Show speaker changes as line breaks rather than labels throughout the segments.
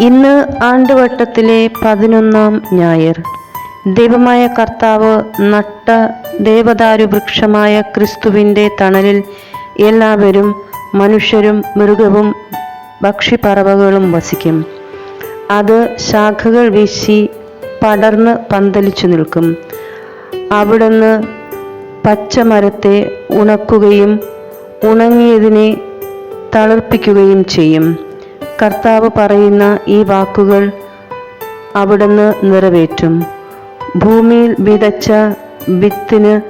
ഇന്ന് ആണ്ടുവട്ടത്തിലെ പതിനൊന്നാം ഞായർ. ദൈവമായ കർത്താവ് നട്ട ദേവദാരു വൃക്ഷമായ ക്രിസ്തുവിന്റെ തണലിൽ എല്ലാവരും മനുഷ്യരും മൃഗവും ഭക്ഷിപ്പറവകളും വസിക്കും. അത് ശാഖകൾ വീശി പടർന്ന് പന്തലിച്ചു നിൽക്കും. അവിടുന്ന് പച്ചമരത്തെ ഉണക്കുകയും ഉണങ്ങിയതിനെ തളിർപ്പിക്കുകയും ചെയ്യും. കർത്താവ് പറയുന്ന ഈ വാക്കുകൾ അവിടുന്ന് നിറവേറ്റും. ഭൂമിയിൽ വിതച്ച വിത്തിന്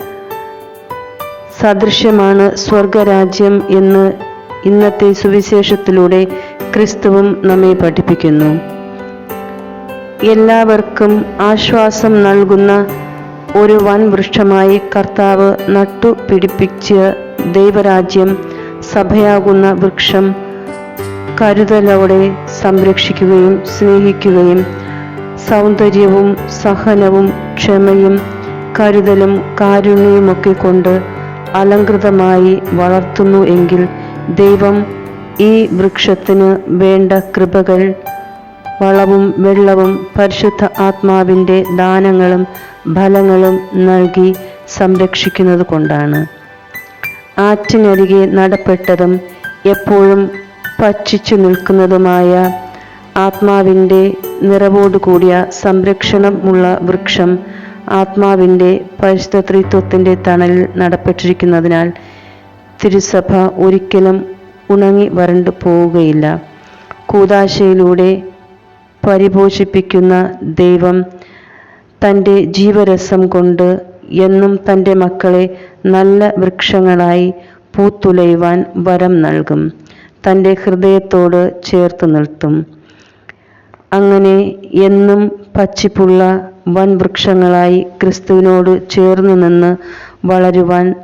സദൃശ്യമാണ് സ്വർഗരാജ്യം എന്ന് ഇന്നത്തെ സുവിശേഷത്തിലൂടെ ക്രിസ്തുവും നമ്മെ പഠിപ്പിക്കുന്നു. എല്ലാവർക്കും ആശ്വാസം നൽകുന്ന ഒരു വൻ വൃക്ഷമായി കർത്താവ് നട്ടു പിടിപ്പിച്ച് ദൈവരാജ്യം സഭയാകുന്ന വൃക്ഷം കരുതലോടെ സംരക്ഷിക്കുകയും സ്നേഹിക്കുകയും സൗന്ദര്യവും സഹനവും ക്ഷമയും കരുതലും കാരുണ്യവുമൊക്കെ കൊണ്ട് അലങ്കൃതമായി വളർത്തുന്നു എങ്കിൽ ദൈവം ഈ വൃക്ഷത്തിന് വേണ്ട കൃപകൾ വളവും വെള്ളവും പരിശുദ്ധ ആത്മാവിന്റെ ദാനങ്ങളും ഫലങ്ങളും നൽകി സംരക്ഷിക്കുന്നത് കൊണ്ടാണ്. ആറ്റിനരികെ നടപ്പെട്ടതും എപ്പോഴും പച്ചിച്ചു നിൽക്കുന്നതുമായ ആത്മാവിന്റെ നിറവോടുകൂടിയ സംരക്ഷണമുള്ള വൃക്ഷം ആത്മാവിന്റെ പരിശുദ്ധ തണലിൽ നടപ്പെട്ടിരിക്കുന്നതിനാൽ തിരുസഭ ഒരിക്കലും ഉണങ്ങി വരണ്ടു പോവുകയില്ല. കൂതാശയിലൂടെ പരിപോഷിപ്പിക്കുന്ന ദൈവം തന്റെ ജീവരസം കൊണ്ട് എന്നും തന്റെ മക്കളെ നല്ല വൃക്ഷങ്ങളായി പൂത്തുലയുവാൻ വരം നൽകും. തന്റെ ഹൃദയത്തോട് ചേർത്ത് നിർത്തും. അങ്ങനെ എന്നും പച്ചിപ്പുള്ള വൻവൃക്ഷങ്ങളായി ക്രിസ്തുവിനോട് ചേർന്ന് നിന്ന് വളരുവാൻ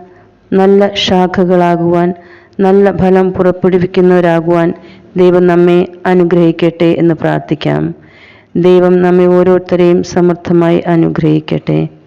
നല്ല ശാഖകളാകുവാൻ നല്ല ഫലം പുറപ്പെടുവിക്കുന്നവരാകുവാൻ ദൈവം നമ്മെ അനുഗ്രഹിക്കട്ടെ എന്ന് പ്രാർത്ഥിക്കാം. ദൈവം നമ്മെ ഓരോരുത്തരെയും സമർത്ഥമായി അനുഗ്രഹിക്കട്ടെ.